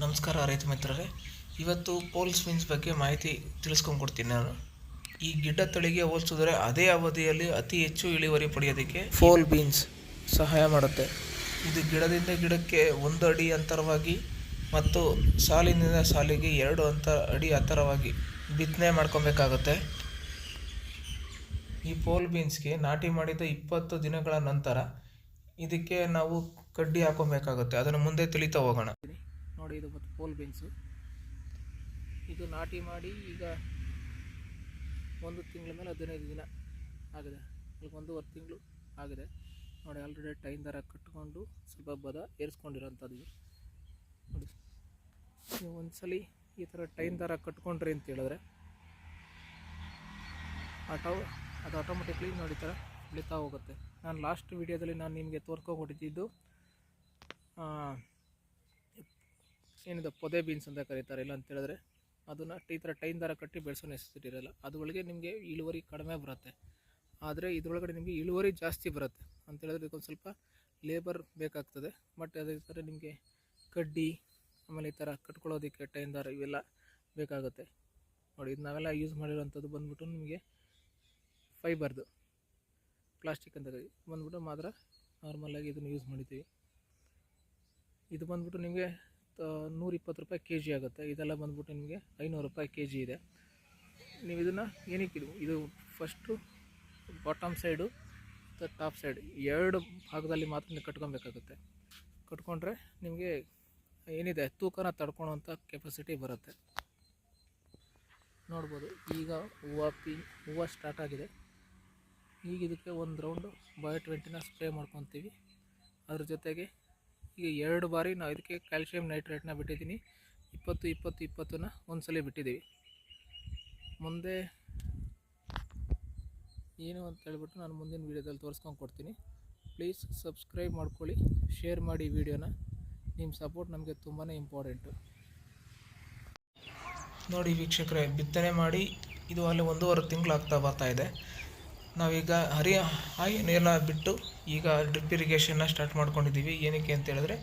ನಮಸ್ಕಾರ ರೈತ ಮಿತ್ರರೇ. ಇವತ್ತು ಪೋಲ್ಸ್ ಬೀನ್ಸ್ ಬಗ್ಗೆ ಮಾಹಿತಿ ತಿಳಿಸ್ಕೊಂಡ್ಕೊಡ್ತೀನಿ ನಾನು. ಈ ಗಿಡ ತಳಿಗೆ ಹೋಲಿಸಿದ್ರೆ ಅದೇ ಅವಧಿಯಲ್ಲಿ ಅತಿ ಹೆಚ್ಚು ಇಳುವರಿ ಪಡೆಯೋದಕ್ಕೆ ಪೋಲ್ ಬೀನ್ಸ್ ಸಹಾಯ ಮಾಡುತ್ತೆ. ಇದು ಗಿಡದಿಂದ ಗಿಡಕ್ಕೆ ಒಂದು ಅಡಿ ಅಂತರವಾಗಿ ಮತ್ತು ಸಾಲಿನಿಂದ ಸಾಲಿಗೆ ಎರಡು ಅಂತ ಅಡಿ ಅಂತರವಾಗಿ ಬಿತ್ತನೆ ಮಾಡ್ಕೊಬೇಕಾಗುತ್ತೆ. ಈ ಪೋಲ್ ಬೀನ್ಸ್ಗೆ ನಾಟಿ ಮಾಡಿದ ಇಪ್ಪತ್ತು ದಿನಗಳ ನಂತರ ಇದಕ್ಕೆ ನಾವು ಕಡ್ಡಿ ಹಾಕೊಬೇಕಾಗುತ್ತೆ. ಅದನ್ನು ಮುಂದೆ ತಿಳಿತಾ ಹೋಗೋಣ. ನೋಡಿ, ಇದು ಮತ್ತು ಪೋಲ್ ಬೀನ್ಸು. ಇದು ನಾಟಿ ಮಾಡಿ ಈಗ ಒಂದು ತಿಂಗಳ ಮೇಲೆ ಹದಿನೈದು ದಿನ ಆಗಿದೆ. ಈಗ ಒಂದೂವರೆ ತಿಂಗಳು ಆಗಿದೆ. ನೋಡಿ ಆಲ್ರೆಡಿ ಟೈನ್ ದರ ಕಟ್ಕೊಂಡು ಸ್ವಲ್ಪ ಬದ ಏರಿಸ್ಕೊಂಡಿರೋಂಥದ್ದು. ನೋಡಿ, ನೀವು ಒಂದ್ಸಲಿ ಈ ಥರ ಟೈನ್ ದರ ಕಟ್ಕೊಂಡ್ರಿ ಅಂತ ಹೇಳಿದ್ರೆ ಆಟೋ, ಅದು ಆಟೋಮೆಟಿಕ್ಲಿ ನೋಡಿ ಈ ಥರ ಬೆಳೀತಾ ಹೋಗುತ್ತೆ. ನಾನು ಲಾಸ್ಟ್ ವಿಡಿಯೋದಲ್ಲಿ ನಾನು ನಿಮಗೆ ತೋರ್ಕೊಕೊಟ್ಟಿದ್ದು ಏನಿದೆ, ಪೊದೆ ಬೀನ್ಸ್ ಅಂತ ಕರೀತಾರೆ, ಇಲ್ಲ ಅಂತ ಹೇಳಿದ್ರೆ ಅದನ್ನು ಈ ಥರ ಟೈನ್ ದರ ಕಟ್ಟಿ ಬೆಳೆಸೋ ನೆಸೆಸಿಟಿ ಇರಲ್ಲ ಅದೊಳಗೆ ನಿಮಗೆ ಇಳುವರಿ ಕಡಿಮೆ ಬರುತ್ತೆ. ಆದರೆ ಇದರೊಳಗಡೆ ನಿಮಗೆ ಇಳುವರಿ ಜಾಸ್ತಿ ಬರುತ್ತೆ ಅಂತ ಹೇಳಿದ್ರೆ ಇದಕ್ಕೊಂದು ಸ್ವಲ್ಪ ಲೇಬರ್ ಬೇಕಾಗ್ತದೆ. ಬಟ್ ಅದೇ ಥರ ನಿಮಗೆ ಕಡ್ಡಿ, ಆಮೇಲೆ ಈ ಥರ ಕಟ್ಕೊಳ್ಳೋದಕ್ಕೆ ಟೈನ್ ದಾರ ಇವೆಲ್ಲ ಬೇಕಾಗುತ್ತೆ. ನೋಡಿ, ಇದು ನಾವೆಲ್ಲ ಯೂಸ್ ಮಾಡಿರೋವಂಥದ್ದು ಬಂದ್ಬಿಟ್ಟು ನಿಮಗೆ ಫೈಬರ್ದು ಪ್ಲಾಸ್ಟಿಕ್ ಅಂತ ಬಂದ್ಬಿಟ್ಟು ಮಾತ್ರ ನಾರ್ಮಲಾಗಿ ಇದನ್ನು ಯೂಸ್ ಮಾಡಿದ್ದೀವಿ. ಇದು ಬಂದ್ಬಿಟ್ಟು ನಿಮಗೆ ನೂರ ಇಪ್ಪತ್ತು ರೂಪಾಯಿ ಕೆ ಜಿ ಆಗುತ್ತೆ. ಇದೆಲ್ಲ ಬಂದ್ಬಿಟ್ಟು ನಿಮಗೆ ಐನೂರು ರೂಪಾಯಿ ಕೆ ಜಿ ಇದೆ. ನೀವು ಇದನ್ನು ಏನಕ್ಕೆ ಇದು ಇದು ಫಸ್ಟು ಬಾಟಮ್ ಸೈಡು ಮತ್ತು ಟಾಪ್ ಸೈಡ್ ಎರಡು ಭಾಗದಲ್ಲಿ ಮಾತ್ರ ನೀವು ಕಟ್ಕೊಬೇಕಾಗುತ್ತೆ. ಕಟ್ಕೊಂಡ್ರೆ ನಿಮಗೆ ಏನಿದೆ, ತೂಕನ ತಡ್ಕೊಳೋಂಥ ಕೆಪಾಸಿಟಿ ಬರುತ್ತೆ. ನೋಡ್ಬೋದು, ಈಗ ಹೂವು ಪಿ, ಹೂವು ಸ್ಟಾರ್ಟ್ ಆಗಿದೆ. ಈಗ ಇದಕ್ಕೆ ಒಂದು ರೌಂಡು ಬಾಯ್ ಟ್ವೆಂಟಿನ ಸ್ಪ್ರೇ ಮಾಡ್ಕೊತೀವಿ. ಅದ್ರ ಜೊತೆಗೆ ಈಗ ಎರಡು ಬಾರಿ ನಾವು ಇದಕ್ಕೆ ಕ್ಯಾಲ್ಶಿಯಂ ನೈಟ್ರೇಟ್ನ ಬಿಟ್ಟಿದ್ದೀನಿ. ಇಪ್ಪತ್ತು ಇಪ್ಪತ್ತು ಇಪ್ಪತ್ತನ್ನ ಒಂದು ಸಲ ಬಿಟ್ಟಿದ್ದೀವಿ. ಮುಂದೆ ಏನು ಅಂತ ಹೇಳ್ಬಿಟ್ಟು ನಾನು ಮುಂದಿನ ವೀಡಿಯೋದಲ್ಲಿ ತೋರಿಸ್ಕೊಂಡು ಕೊಡ್ತೀನಿ. ಪ್ಲೀಸ್ ಸಬ್ಸ್ಕ್ರೈಬ್ ಮಾಡ್ಕೊಳ್ಳಿ ಶೇರ್ ಮಾಡಿ ವಿಡಿಯೋನ. ನಿಮ್ಮ ಸಪೋರ್ಟ್ ನಮಗೆ ತುಂಬಾ ಇಂಪಾರ್ಟೆಂಟು ನೋಡಿ ವೀಕ್ಷಕರೇ, ಬಿತ್ತನೆ ಮಾಡಿ ಇದು ಅಲ್ಲಿ ಒಂದೂವರೆ ತಿಂಗಳಾಗ್ತಾ ಬರ್ತಾ ಇದೆ. ನಾವೀಗ ಹರಿ ಹಾಯಿ ನೀರನ್ನ ಬಿಟ್ಟು ಈಗ ಡ್ರಿಪ್ ಇರಿಗೇಷನ್ನ ಸ್ಟಾರ್ಟ್ ಮಾಡ್ಕೊಂಡಿದ್ದೀವಿ. ಏನಕ್ಕೆ ಅಂತ ಹೇಳಿದ್ರೆ,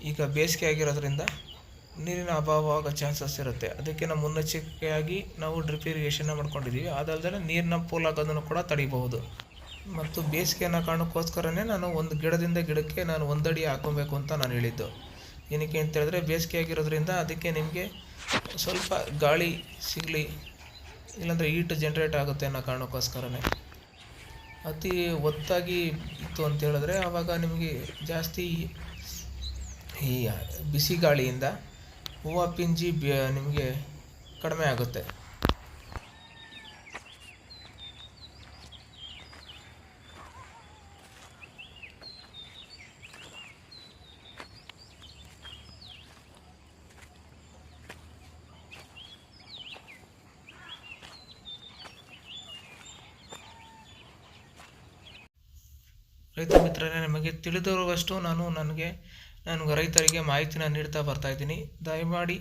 ಈಗ ಬೇಸಿಗೆ ಆಗಿರೋದ್ರಿಂದ ನೀರಿನ ಆಗೋ ಚಾನ್ಸಸ್ ಇರುತ್ತೆ. ಅದಕ್ಕೆ ನಾವು ಮುನ್ನೆಚ್ಚರಿಕೆಯಾಗಿ ನಾವು ಡ್ರಿಪ್ ಇರಿಗೇಷನ್ನ ಮಾಡ್ಕೊಂಡಿದ್ದೀವಿ. ಅದಲ್ಲದೆ ನೀರಿನ ಪೋಲಾಗೋದನ್ನು ಕೂಡ ತಡಿಬಹುದು. ಮತ್ತು ಬೇಸಿಗೆ ಅನ್ನೋ ಕಾರಣಕ್ಕೋಸ್ಕರನೇ ನಾನು ಒಂದು ಗಿಡದಿಂದ ಗಿಡಕ್ಕೆ ನಾನು ಒಂದಡಿ ಹಾಕೊಬೇಕು ಅಂತ ನಾನು ಹೇಳಿದ್ದು. ಏನಕ್ಕೆ ಅಂತ ಹೇಳಿದ್ರೆ, ಬೇಸಿಗೆ ಆಗಿರೋದ್ರಿಂದ ಅದಕ್ಕೆ ನಿಮಗೆ ಸ್ವಲ್ಪ ಗಾಳಿ, ಸಿಗಲಿ, ಇಲ್ಲಾಂದರೆ ಹೀಟ್ ಜನ್ರೇಟ್ ಆಗುತ್ತೆ ಅನ್ನೋ ಕಾರಣಕ್ಕೋಸ್ಕರನೇ. ಅತಿ ಒತ್ತಾಗಿ ಇತ್ತು ಅಂತ ಹೇಳಿದ್ರೆ ಆವಾಗ ನಿಮಗೆ ಜಾಸ್ತಿ ಈ ಬಿಸಿ ಗಾಳಿಯಿಂದ ಹೂವು ಪಿಂಜಿ ಬೆ- ನಿಮಗೆ ಕಡಿಮೆ ಆಗುತ್ತೆ. ರೈತ ಮಿತ್ರರೇ, ನಿಮಗೆ ತಿಳಿದಿರುವಷ್ಟು ನಾನು ನನಗೆ ನಾನು ರೈತರಿಗೆ ಮಾಹಿತಿನ ನೀಡ್ತಾ ಬರ್ತಾ ಇದ್ದೀನಿ. ದಯಮಾಡಿ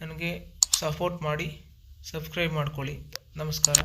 ನನಗೆ ಸಪೋರ್ಟ್ ಮಾಡಿ ಸಬ್ಸ್ಕ್ರೈಬ್ ಮಾಡ್ಕೊಳ್ಳಿ. ನಮಸ್ಕಾರ.